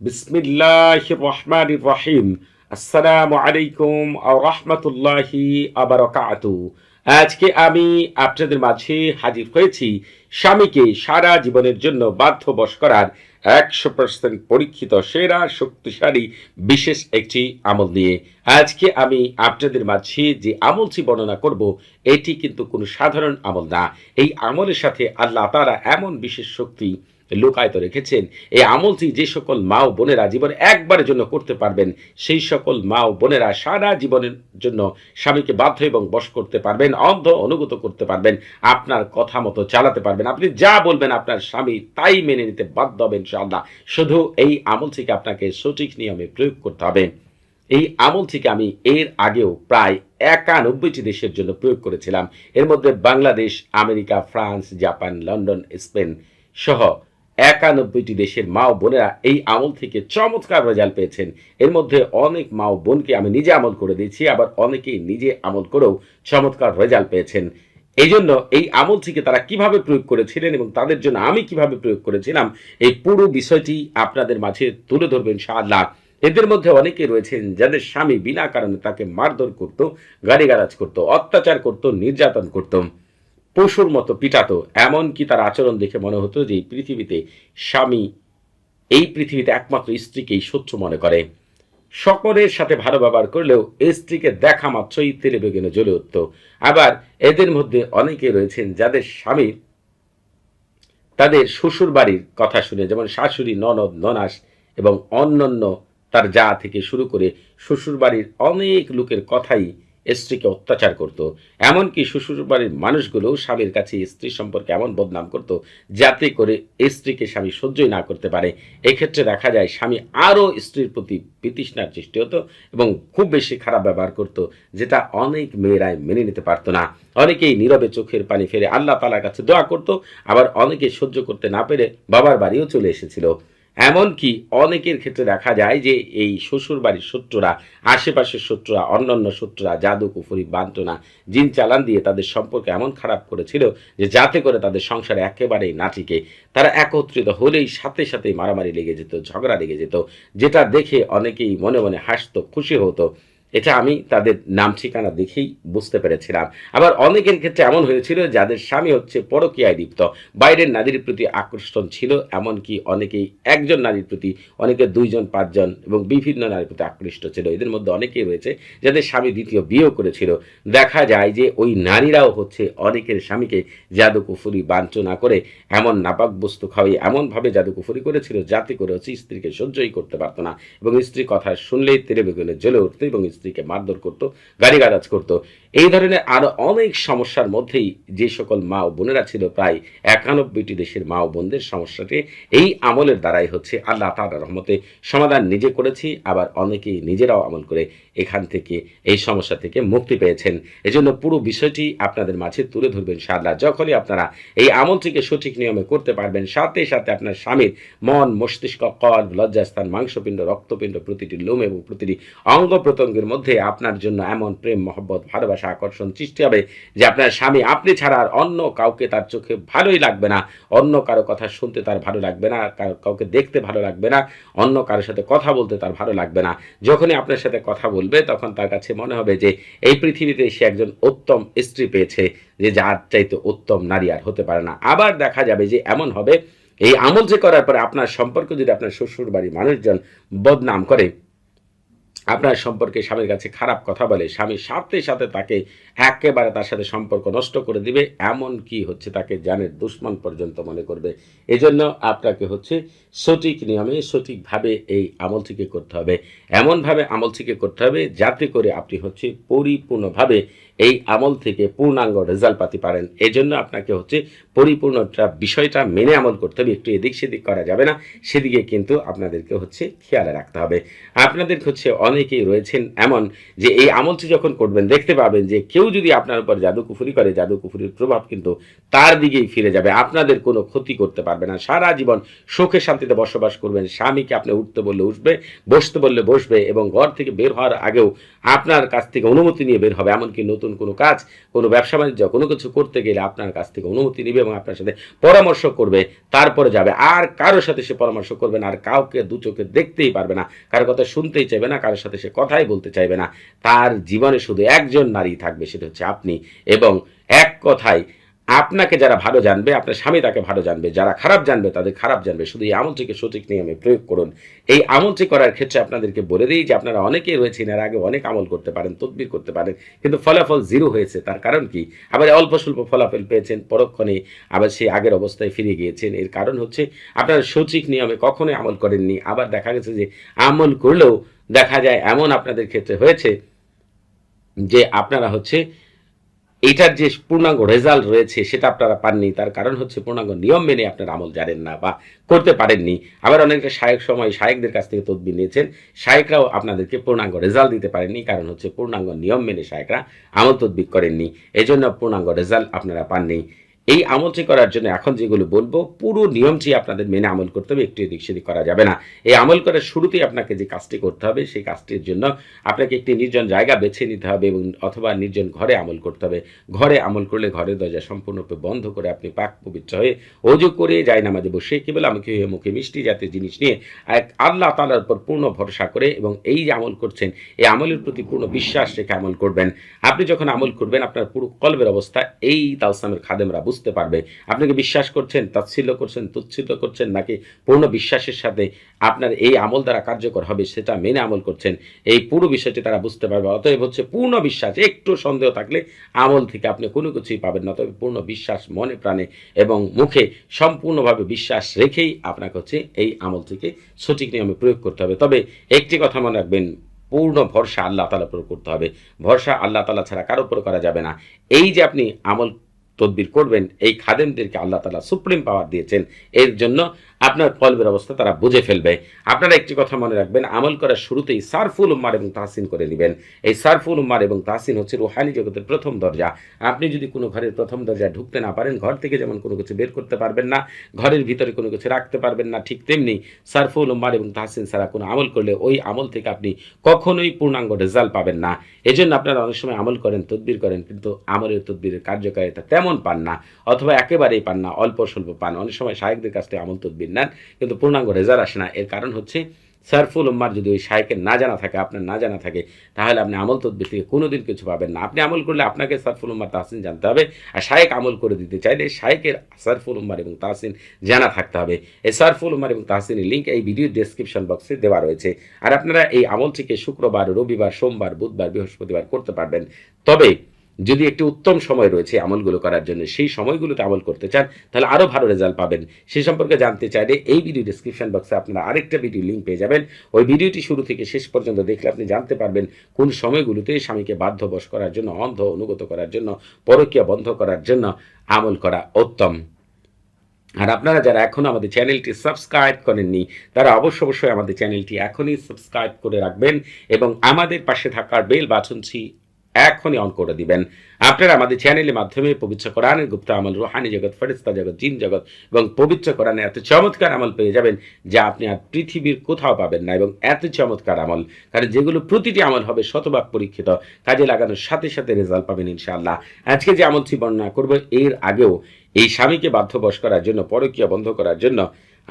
বিসমিল্লাহ রহমান রহিম আসসালামু আলাইকুম রহমতুল্লাহি আবরকাতু আজকে আমি আপনাদের মাঝে হাজির হয়েছি স্বামীকে সারা জীবনের জন্য বাধ্যবশ করার একশো পার্সেন্ট পরীক্ষিত, সেরা, শক্তিশালী, বিশেষ একটি আমল নিয়ে আজকে আমি আপনাদের মাঝে যে আমলটি বর্ণনা করব, এটি কিন্তু কোনো সাধারণ আমল না। এই আমলের সাথে আল্লাহ তারা এমন বিশেষ শক্তি লুকায়িত রেখেছেন। এই আমলটি যে সকল মা ও বোনেরা জীবনে একবারের জন্য করতে পারবেন, সেই সকল মা ও বোনেরা সারা জীবনের জন্য স্বামীকে বাধ্য এবং বশ করতে পারবেন, অন্ধ অনুগত করতে পারবেন, আপনার কথা মতো চালাতে পারবেন। আপনি যা বলবেন আপনার স্বামী তাই মেনে নিতে বাধ্য হবেন, ইনশাআল্লাহ। শুধু এই আমলটিকে আপনাকে সঠিক নিয়মে প্রয়োগ করতে হবে। এই আমলটিকে আমি এর আগেও প্রায় একানব্বইটি দেশের জন্য প্রয়োগ করেছিলাম। এর মধ্যে Bangladesh, America, France, Japan, London, Spain সহ একানব্বইটি দেশের মা ও বোনেরা এই আমল থেকে চমৎকার রেজাল্ট পেয়েছেন। এর মধ্যে অনেক মা ও বোনকে আমি নিজে আমল করে দিয়েছি, আবার অনেকেই নিজে আমল করেও চমৎকার রেজাল্ট পেয়েছেন। এই জন্য এই আমল থেকে তারা কীভাবে প্রয়োগ করেছিলেন এবং তাদের জন্য আমি কীভাবে প্রয়োগ করেছিলাম, এই পুরো বিষয়টি আপনাদের মাঝে তুলে ধরবেন ইনশাআল্লাহ। এদের মধ্যে অনেকে রয়েছেন যাদের স্বামী বিনা কারণে তাকে মারধর করত গাড়ি গাড়িগারাজ করত, অত্যাচার করত, নির্যাতন করত। পশুর মতো পিটাতো। এমনকি তার আচরণ দেখে মনে হতো যে পৃথিবীতে স্বামী, এই পৃথিবীতে একমাত্র স্ত্রীকেই শত্রু মনে করে। সকলের সাথে ভালো ব্যবহার করলেও স্ত্রীকে দেখা মাত্রই তেলে বেগুনে জ্বলে উঠত। আবার এদের মধ্যে অনেকে রয়েছেন যাদের স্বামীর তাদের শ্বশুর বাড়ির কথা শুনে, যেমন শাশুড়ি, ননদ, ননাস এবং অন্যান্য তার যা থেকে শুরু করে শ্বশুর বাড়ির অনেক লোকের কথাই স্ত্রীকে অত্যাচার করত। এমনকি শ্বশুর বাড়ির মানুষগুলো স্বামীর কাছে স্ত্রী সম্পর্কে এমন বদনাম করত যাতে করে স্ত্রীকে স্বামী সহ্যই না করতে পারে। এক্ষেত্রে দেখা যায় স্বামী আরও স্ত্রীর প্রতি বিতৃষ্ণার সৃষ্টি হতো এবং খুব বেশি খারাপ ব্যবহার করত, যেটা অনেক মেয়েরাই মেনে নিতে পারতো না। অনেকেই নীরবে চোখের পানি ফেরে আল্লাহ তালার কাছে দোয়া করত, আবার অনেকে সহ্য করতে না পেরে বাবার বাড়িও চলে এসেছিল। এমনকি অনেকের ক্ষেত্রে দেখা যায় যে এই শ্বশুর বাড়ির শত্রুরা, আশেপাশের শত্রুরা, অন্যান্য শত্রুরা, জাদু, কুফুরি বান্তনা জিন চালান দিয়ে তাদের সম্পর্কে এমন খারাপ করেছিল যে যাতে করে তাদের সংসারে একেবারেই না টিকে তারা একত্রিত হলেই সাথে সাথে মারামারি লেগে যেত, ঝগড়া লেগে যেত, যেটা দেখে অনেকেই মনে মনে হাসতো, খুশি হতো। এটা আমি তাদের নাম ঠিকানা দেখেই বুঝতে পেরেছিলাম। আবার অনেকের ক্ষেত্রে এমন হয়েছিল যাদের স্বামী হচ্ছে পরকীয়ায় লিপ্ত। বাইরের নারীর প্রতি আকর্ষণ ছিল, এমনকি অনেকেই একজন নারীর প্রতি, অনেকে দুইজন, পাঁচজন এবং বিভিন্ন নারীর প্রতি আকৃষ্ট ছিল। এদের মধ্যে অনেকেই রয়েছে যাদের স্বামী দ্বিতীয় বিয়েও করেছিল। দেখা যায় যে ওই নারীরাও হচ্ছে অনেকের স্বামীকে জাদুকুফুরি বাঞ্ছনা করে এমন নাপাক বস্তু খাওয়াই, এমনভাবে জাদুকুফুরি করেছিল যাতে করে হচ্ছে স্ত্রীকে সহ্যই করতে পারতো না এবং স্ত্রী কথা শুনলেই তেলে বেগুনে জ্বলে উঠতো এবং স্ত্রীকে মারধর করতো গাড়িগারাজ করতো। এই ধরনের আরও অনেক সমস্যার মধ্যেই যে সকল মা ও বোনেরা ছিল, প্রায় একানব্বইটি দেশের মা ও বোনদের সমস্যাটি এই আমলের দ্বারাই হচ্ছে। আল্লাহ তাআলার রহমতে সমাধান নিজে করেছি, আবার অনেকেই নিজেরাও আমল করে এখান থেকে, এই সমস্যা থেকে মুক্তি পেয়েছেন। এজন্য পুরো বিষয়টি আপনাদের মাঝে তুলে ধরবেন ইনশাআল্লাহ। যখনই আপনারা এই আমলটিকে সঠিক নিয়মে করতে পারবেন, সাথে সাথে আপনার স্বামীর মন, মস্তিষ্ক, কল, লজ্জাস্থান, মাংসপিণ্ড, রক্তপিণ্ড, প্রতিটি লোম এবং প্রতিটি অঙ্গ প্রত্যঙ্গের মধ্যে আপনার জন্য এমন প্রেম, মহব্বত, ভালোবাসা, আকর্ষণ সৃষ্টি হবে যে আপনার স্বামী আপনি ছাড়া আর অন্য কাউকে তার চোখে ভালোই লাগবে না। অন্য কারও কথা শুনতে তার ভালো লাগবে না কাউকে দেখতে ভালো লাগবে না, অন্য কারোর সাথে কথা বলতে তার ভালো লাগবে না। যখনই আপনার সাথে কথা বলবে, তখন তার কাছে মনে হবে যে এই পৃথিবীতে সে একজন উত্তম স্ত্রী পেয়েছে, যে যার চাইতে উত্তম নারী আর হতে পারে না। আবার দেখা যাবে যে এমন হবে, এই আমল যে করার পরে আপনার সম্পর্ক যদি আপনার শ্বশুর বাড়ির মানুষজন বদনাম করে আপনার সম্পর্কে স্বামীর কাছে খারাপ কথা বলে স্বামীর সাথে সাথে তাকে একেবারে তার সাথে সম্পর্ক নষ্ট করে দিবে, এমন কি হচ্ছে তাকে জানের দুশ্মন পর্যন্ত মনে করবে। এজন্য আপনাকে হচ্ছে সঠিক নিয়মে, সঠিকভাবে এই আমলটিকে করতে হবে। এমনভাবে আমলটিকে করতে হবে যাতে করে আপনি হচ্ছে পরিপূর্ণভাবে এই আমল থেকে পূর্ণাঙ্গ রেজাল্ট পাতে পারেন। এজন্য আপনাকে হচ্ছে পরিপূর্ণটা, বিষয়টা মেনে আমল করতে হবে। একটু এদিক সেদিক করা যাবে না, সেদিকে কিন্তু আপনাদেরকে হচ্ছে খেয়ালে রাখতে হবে। আপনাদের হচ্ছে অনেকেই রয়েছেন এমন যে এই আমলটি যখন করবেন, দেখতে পাবেন যে কেউ যদি আপনার উপর জাদু কুফুরি করে, জাদু কুফুরির প্রভাব কিন্তু তার দিকেই ফিরে যাবে। আপনাদের কোনো ক্ষতি করতে পারবে না। সারা জীবন সুখে শান্তিতে বসবাস করবেন। স্বামীকে আপনি উঠতে বললে উঠবে, বসতে বললে বসবে এবং ঘর থেকে বের হওয়ার আগেও আপনার কাছ থেকে অনুমতি নিয়ে বের হবে। এমনকি নতুন কোনো কাজ, কোনো ব্যবসা বাণিজ্য, কোনো কিছু করতে গেলে আপনার কাছ থেকে অনুমতি নেবে এবং আপনার সাথে পরামর্শ করবে, তারপরে যাবে। আর কারোর সাথে সে পরামর্শ করবে না। আর কাউকে, দু চোখে দেখতেই পারবে না। কারোর কথা শুনতেই চাইবে না কারোর সাথে সে কথাই বলতে চাইবে না। তার জীবনে শুধু একজন নারী থাকবে, সেটা হচ্ছে আপনি। এবং এক কথায়, আপনাকে যারা ভালো জানবে, আপনার স্বামী তাকে ভালো জানবে, যারা খারাপ জানবে তাদের খারাপ জানবে। শুধু এই আমলটিকে সঠিক নিয়মে প্রয়োগ করুন। এই আমলটি করার ক্ষেত্রে আপনাদেরকে বলে দিই যে, আপনারা অনেকেই রয়েছেন, এর আগে অনেক আমল করতে পারেন, তদবির করতে পারেন, কিন্তু ফলাফল জিরো হয়েছে। তার কারণ কি? আবার অল্প স্বল্প ফলাফল পেয়েছেন, পরক্ষণে আবার সেই আগের অবস্থায় ফিরে গিয়েছেন। এর কারণ হচ্ছে, আপনারা সঠিক নিয়মে কখনোই আমল করেননি। আবার দেখা গেছে যে, আমল করলেও দেখা যায় এমন আপনাদের ক্ষেত্রে হয়েছে যে আপনারা হচ্ছে এটার যে পূর্ণাঙ্গ রেজাল্ট রয়েছে সেটা আপনারা পাননি, তার কারণ হচ্ছে পূর্ণাঙ্গ নিয়ম মেনে আপনারা আমল জানেন না বা করতে পারেননি। আবার অনেকটা শায়ক সময় শায়কদের কাছ থেকে তদবির নিয়েছেন, শায়করাও আপনাদেরকে পূর্ণাঙ্গ রেজাল্ট দিতে পারেননি, কারণ হচ্ছে পূর্ণাঙ্গ নিয়ম মেনে শায়করা আমল তদবির করেননি। এজন্য পূর্ণাঙ্গ রেজাল্ট আপনারা পাননি। এই আমলটি করার জন্য এখন যেগুলো বলব, পুরো নিয়মটি আপনাদের মেনে আমল করতে হবে, একটু এদিক সেদিক করা যাবে না। এই আমল করার শুরুতেই আপনাকে যে কাজটি করতে হবে, সেই কাজটির জন্য আপনাকে একটি নির্জন জায়গা বেছে নিতে হবে এবং অথবা নির্জন ঘরে আমল করতে হবে। ঘরে আমল করলে ঘরের দরজা সম্পূর্ণরূপে বন্ধ করে আপনি পাক পবিত্র হয়ে অজু করে যাই নামাজে বসে কেবল আমাকে হয়ে মুখে মিষ্টি জাতীয় জিনিস নিয়ে এক আল্লাহ তালার উপর পূর্ণ ভরসা করে এবং এই যে আমল করছেন, এই আমলের প্রতি পূর্ণ বিশ্বাস রেখে আমল করবেন। আপনি যখন আমল করবেন, আপনার পুরো কলবের অবস্থা এই তালসামের খাদেমরা বুঝতে পারবে। আপনাকে বিশ্বাস করছেন তাচ্ছিল্য করছেন তুচ্ছিল্য করছেন, নাকি পূর্ণ বিশ্বাসের সাথে আপনার এই আমল দ্বারা কার্যকর হবে সেটা মেনে আমল করছেন? এই পুরো বিষয়টি তারা বুঝতে পারবে। অতএব হচ্ছে পূর্ণ বিশ্বাস, একটু সন্দেহ থাকলে আমল থেকে আপনি কোনো কিছুই পাবেন না। তবে পূর্ণ বিশ্বাস মনে প্রাণে এবং মুখে সম্পূর্ণভাবে বিশ্বাস রেখেই আপনাকে হচ্ছে এই আমল থেকে সঠিক নিয়মে প্রয়োগ করতে হবে। তবে একটি কথা মনে রাখবেন, পূর্ণ ভরসা আল্লাহ তালার উপর করতে হবে। ভরসা আল্লাহ তালা ছাড়া কারোর উপর করা যাবে না। এই যে আপনি আমল তদবির করবেন এই খাদেমদেরকে আল্লাহ তালা সুপ্রিম পাওয়ার দিয়েছেন। এর জন্য আপনার কলবের অবস্থা তারা বুঝে ফেলবে। আপনারা একটি কথা মনে রাখবেন, আমল করার শুরুতেই সারফুল উম্মার এবং তাহসিন করে নেবেন। এই সারফুল উম্মার এবং তাহসিন হচ্ছে রুহানি জগতের প্রথম দরজা। আপনি যদি কোনো ঘরের প্রথম দরজায় ঢুকতে না পারেন, ঘর থেকে যেমন কোনো কিছু বের করতে পারবেন না, ঘরের ভিতরে কোনো কিছু রাখতে পারবেন না, ঠিক তেমনি সারফুল উম্মার এবং তাহসিন ছাড়া কোনো আমল করলে ওই আমল থেকে আপনি কখনোই পূর্ণাঙ্গ রেজাল্ট পাবেন না। এজন্য আপনারা অনেক সময় আমল করেন, তদবির করেন, কিন্তু আমলের তদবিরের কার্যকারিতা তেমন পান না, অথবা একেবারেই পান না, অল্প স্বল্প পান। অনেক সময় শাহেকদের কাছ থেকে আমল তদবির নেন কিন্তু পূর্ণাঙ্গ রেজাল্ট আসে না। এর কারণ হচ্ছে, সারফুল উম্মার যদি ওই শাহেকের না জানা থাকে, আপনার না জানা থাকে, তাহলে আপনি আমল তদবির থেকে কোনোদিন কিছু পাবেন না। আপনি আমল করলে আপনাকে সারফুল উম্মার তাহসিন জানতে হবে। আর শাহেক আমল করে দিতে চাইলে শাহেকের সারফুল উম্মার এবং তাহসিন জানা থাকতে হবে। এই সারফুল উম্মার এবং তাহসিনের লিঙ্ক এই ভিডিও ডেসক্রিপশন বক্সে দেওয়া রয়েছে। আর আপনারা এই আমলটিকে শুক্রবার, রবিবার, সোমবার, বুধবার, বৃহস্পতিবার করতে পারবেন। তবে যদি একটি উত্তম সময় রয়েছে আমলগুলো করার জন্য, সেই সময়গুলোতে আমল করতে চান, তাহলে আরও ভালো রেজাল্ট পাবেন। সে সম্পর্কে জানতে চাইলে এই ভিডিও ডিসক্রিপশন বক্সে আপনারা আরেকটা ভিডিও লিঙ্ক পেয়ে যাবেন। ওই ভিডিওটি শুরু থেকে শেষ পর্যন্ত দেখলে আপনি জানতে পারবেন কোন সময়গুলোতে স্বামীকে বাধ্যবশ করার জন্য, অন্ধ, অনুগত করার জন্য, পরকীয়া বন্ধ করার জন্য আমল করা উত্তম। আর আপনারা যারা এখনও আমাদের চ্যানেলটি সাবস্ক্রাইব করেননি, তারা অবশ্য অবশ্যই আমাদের চ্যানেলটি এখনই সাবস্ক্রাইব করে রাখবেন এবং আমাদের পাশে থাকার বেল বাটনটি এখনই অন করে দিবেন। আপনারা আমাদের চ্যানেলের মাধ্যমে পবিত্র কোরআনের গুপ্ত আমল, রুহানি জগৎ ফেরিস্তা জগৎ, জিন জগৎ এবং পবিত্র কোরআনে এত চমৎকার আমল পেয়ে যাবেন যা আপনি আর পৃথিবীর কোথাও পাবেন না এবং এত চমৎকার আমল। কারণ যেগুলো প্রতিটি আমল হবে শতভাগ পরীক্ষিত। কাজে লাগানোর সাথে সাথে রেজাল্ট পাবেন ইনশাআল্লাহ। আজকে যে আমলটি বর্ণনা করব, এর আগেও এই স্বামীকে বাধ্য বাধ্যবশ করার জন্য, পরকীয়া বন্ধ করার জন্য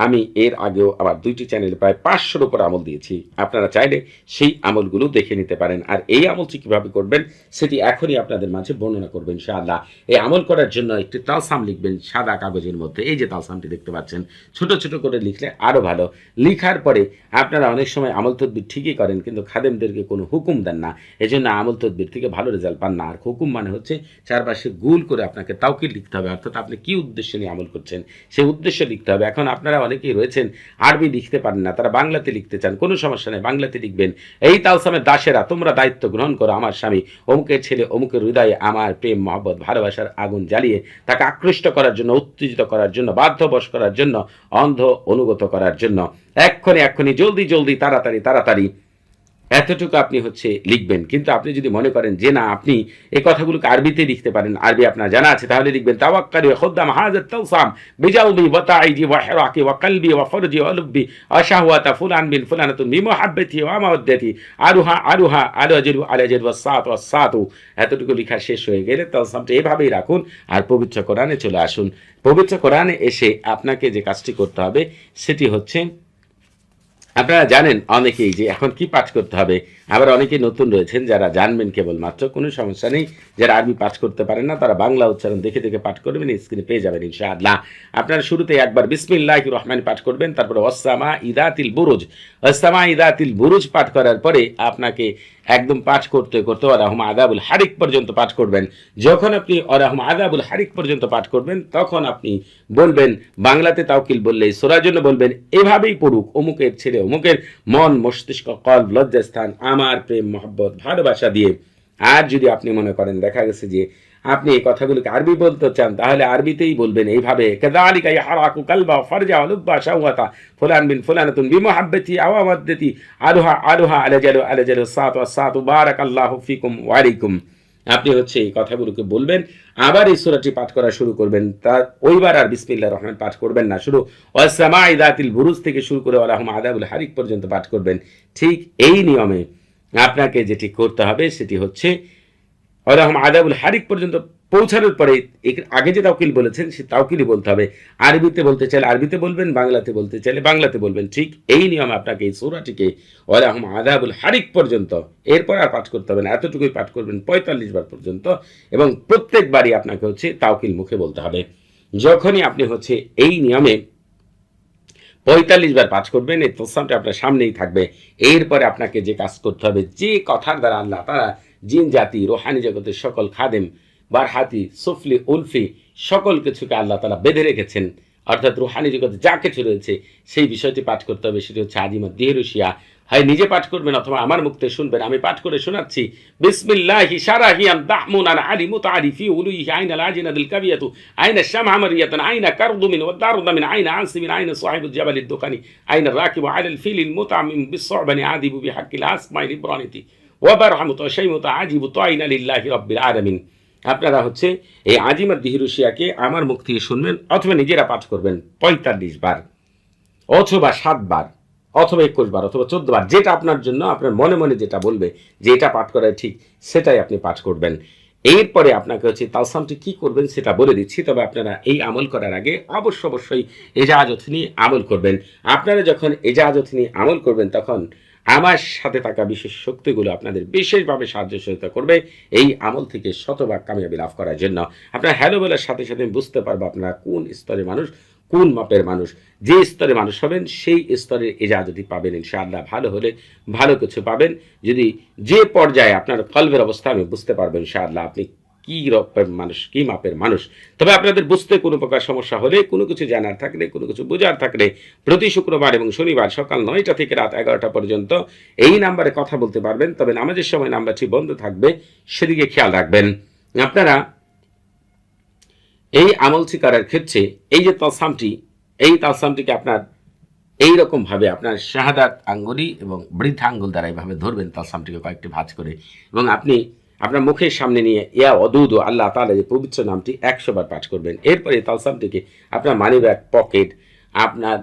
আমি এর আগেও আমার দুইটি চ্যানেলে প্রায় পাঁচশোর উপর আমল দিয়েছি। আপনারা চাইলে সেই আমলগুলো দেখে নিতে পারেন। আর এই আমলটি কীভাবে করবেন, সেটি এখনই আপনাদের মাঝে বর্ণনা করবেন ইনশাআল্লাহ। এই আমল করার জন্য একটি তালসাম লিখবেন সাদা কাগজের মধ্যে। এই যে তালসামটি দেখতে পাচ্ছেন, ছোট ছোট করে লিখলে আরও ভালো। লিখার পরে আপনারা অনেক সময় আমল তদবির ঠিকই করেন, কিন্তু খাদেমদেরকে কোনো হুকুম দেন না। এজন্য আমল তদবির থেকে ভালো রেজাল্ট পান না। আর হুকুম মানে হচ্ছে চারপাশে গুল করে আপনাকে তাওকির লিখতে হবে। অর্থাৎ আপনি কি উদ্দেশ্য নিয়ে আমল করছেন, সেই উদ্দেশ্য লিখতে হবে। এখন আপনারা অনেকেই রয়েছেন, আরবি লিখতে পারেন না, তারা বাংলাতে লিখতে চান, কোনো সমস্যা নেই, বাংলাতে লিখবেন। এই তালসামের দাসেরা, তোমরা দায়িত্ব গ্রহণ করো আমার স্বামী, অমুকের ছেলে, অমুকের হৃদয়ে আমার প্রেম, মহব্বত, ভালোবাসার আগুন জ্বালিয়ে তাকে আকৃষ্ট করার জন্য, উত্তেজিত করার জন্য, বাধ্যবশ করার জন্য, অন্ধ অনুগত করার জন্য। এক্ষণে এক্ষণে জলদি জলদি, তাড়াতাড়ি তাড়াতাড়ি এতটুকু আপনি হচ্ছে লিখবেন। কিন্তু আপনি যদি মনে করেন যে না, আপনি এই কথাগুলোকে আরবিতে লিখতে পারেন, আরবি আপনার জানা আছে, তাহলে লিখবেন এতটুকু লেখা শেষ হয়ে গেলে তাওসামটা এভাবেই রাখুন আর পবিত্র কোরআনে চলে আসুন। পবিত্র কোরআনে এসে আপনাকে যে কাজটি করতে হবে, সেটি হচ্ছে আপনারা জানেন অনেকেই যে এখন কি পাঠ করতে হবে। আবার অনেকেই নতুন রয়েছেন যারা জানবেন কেবলমাত্র, কোনো সমস্যা নেই। যারা আরবি পাঠ করতে পারেন না, তারা বাংলা উচ্চারণ দেখে দেখে পাঠ করবেন স্ক্রিনে পেয়ে যাবেন ইনশাআল্লাহ। আপনারা শুরুতে একবার বিসমিল্লাহ রহমান পাঠ করবেন, তারপরে ওসামা ইদাতিল বুরুজ। ওসামা ইদাতিল বুরুজ পাঠ করার পরে আপনাকে একদম পাঠ করতে করতে অরাহম আদাবুল হারিক পর্যন্ত পাঠ করবেন। যখন আপনি অরাহম আদাবুল হারিক পর্যন্ত পাঠ করবেন, তখন আপনি বলবেন, বাংলাতে তাওকিল বললে সোরার জন্য বলবেন, এভাবেই পড়ুক, অমুকের ছেড়ে অমুকের মন, মস্তিষ্ক কল লজ্জাস্থান, আমার প্রেম, মহব্বত, ভালোবাসা দিয়ে। আর যদি আপনি মনে করেন, দেখা গেছে যে আপনি এই কথাগুলোকে আরবি বলতে চান, তাহলে আরবিতেই বলবেন এইভাবে সাত ফিকুম আপনি হচ্ছে এই কথাগুলোকে বলবেন, আবার এই সূরাটি পাঠ করা শুরু করবেন তার ওইবার আর বিসমিল্লাহির রহমান পাঠ করবেন না শুরু ওয়াসামাই দাতিল বুরুজ থেকে শুরু করে আলাহুম আদাবুল হারিক পর্যন্ত পাঠ করবেন। ঠিক এই নিয়মে আপনাকে যেটি করতে হবে সেটি হচ্ছে আলাহুম আদাবুল হারিক পর্যন্ত পৌঁছানোর পরে আগে যে তাওকিল বলেছেন, সে তাওকিলই বলতে হবে। আরবিতে বলতে চাইলে আরবিতে বলবেন, বাংলাতে বলতে চাইলে বাংলাতে বলবেন। ঠিক এই নিয়মে আপনাকে এই সূরাটিকে ওয়ালাহুম আদাবুল হারিক পর্যন্ত, এরপর আর পাঠ করতে হবে না। এতটুকুই পাঠ করবেন পঁয়তাল্লিশ বার পর্যন্ত এবং প্রত্যেকবারই আপনাকে হচ্ছে তাওকিল মুখে বলতে হবে। যখনই আপনি হচ্ছে এই নিয়মে পঁয়তাল্লিশ বার পাঠ করবেন, এই তোসামটা আপনার সামনেই থাকবে। এরপরে আপনাকে যে কাজ করতে হবে, যে কথার দ্বারা আল্লাহ তারা জিন জাতি, রোহানি জগতের সকল খাদেম, বারহাতি, সুফলি, উলফি, সকল কিছুকে আল্লাহ তালা বেঁধে রেখেছেন। অর্থাৎ রুহানি জগতে যা কিছু রয়েছে, সেই বিষয়টি পাঠ করতে হবে, সেটি হচ্ছে আজিমা দেহরুশিয়া হয় নিজে পাঠ করবেন অথবা আমার মুক্তে শুনবেন, আমি পাঠ করে শোনাচ্ছি। বিসমিল্লাহি সারাহিয়াম দাহমুন আন আলি মুতারিফি উলুইহি আইনা লাজিনা দিল কাবিয়াতু, আইনা শামা মারিয়াতান, আইনা কারদুমিন ওয়া দারুদামিন আইনা আনসিমিন আইনা সাহিবুল জাবালিদ দোকানি, আইনা রাকিবু আলাল ফিলিল মুতামিম বিসসাবানি আদিবু বিহাক্কিল আসমাইল ইব্রানিতি। ওয়া বারহামু তাশাইমু তাআজিবু তাইনা লিল্লাহি রাব্বিল আলামিন। আপনারা হচ্ছে এই আজিমার দিহিরুশিয়াকে আমার মুখ থেকে শুনবেন অথবা নিজেরা পাঠ করবেন পঁয়তাল্লিশ বার, অথবা সাতবার অথবা একুশ বার, অথবা চোদ্দ বার, যেটা আপনার জন্য আপনার মনে মনে যেটা বলবে, যে এটা পাঠ করা ঠিক, সেটাই আপনি পাঠ করবেন। এরপরে আপনাকে হচ্ছে তালসামটি কি করবেন সেটা বলে দিচ্ছি, তবে আপনারা এই আমল করার আগে অবশ্য অবশ্যই এজাজত নিয়ে আমল করবেন। আপনারা যখন এজাজত নিয়ে আমল করবেন, তখন আমার সাথে থাকা বিশেষ শক্তিগুলো আপনাদের বিশেষভাবে সাহায্য সহায়তা করবে এই আমল থেকে শতভাগ কামিয়াবি লাভ করার জন্য। আপনার হ্যালো বলার সাথে সাথে বুঝতে পারব আপনারা কোন স্তরের মানুষ, কোন মাপের মানুষ, যে স্তরে মানুষ হবেন সেই স্তরের এজাজতি পাবেন ইনশাআল্লাহ। ভালো হলে ভালো কিছু পাবেন। যদি যে পর্যায়ে আপনার কলবের অবস্থা আমি বুঝতে পারবেন ইনশাআল্লাহ, আপনি কি রকমের মানুষ, কি মাপের মানুষ? তবে আপনাদের বুঝতে কোনো প্রকার সমস্যা হলে, কোনো কিছু জানার থাকলে, কোনো কিছু বোঝার থাকলে প্রতি শুক্রবার এবং শনিবার সকাল নয়টা থেকে রাত এগারোটা পর্যন্ত এই নাম্বারে কথা বলতে পারবেন। তবে নামাজের সময় নাম্বারটি বন্ধ থাকবে, সেদিকে খেয়াল রাখবেন। আপনারা এই আমল শিকারের ক্ষেত্রে এই যে তসামটি এই তসামটিকে আপনার এই রকম ভাবে আপনার শাহাদাত আঙ্গুলি এবং বৃদ্ধা আঙ্গুল দ্বারা এইভাবে ধরবেন, তালসামটিকে কয়েকটি ভাঁজ করে। এবং আপনি আপনার মুখের সামনে নিয়ে, ইয়া অদুদ আল্লাহ তালা যে পবিত্র নামটি একশো বার পাঠ করবেন। এরপরে তালসামটিকে আপনার মানি ব্যাগ পকেট আপনার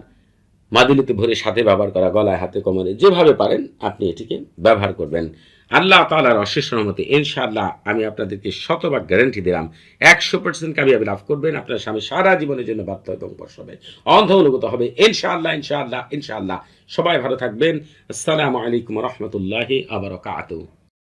মাদুলিতে ভরে সাথে ব্যবহার করা, গলায়, হাতে, কোমরে, যেভাবে পারেন আপনি এটিকে ব্যবহার করবেন। আল্লাহ তালার অশেষ রহমতে, ইনশাআল্লাহ আমি আপনাদেরকে শতভাগ গ্যারান্টি দিলাম, একশো পার্সেন্ট কামিয়াবি লাভ করবেন, আপনার স্বামী সারা জীবনের জন্য বার্তা এবং বর্ষ হবে অন্ধ অনুগত হবে, ইনশাআল্লাহ ইনশাআল্লাহ ইনশাআল্লাহ। সবাই ভালো থাকবেন। আসসালামু আলাইকুম রহমতুল্লাহি আবরকাত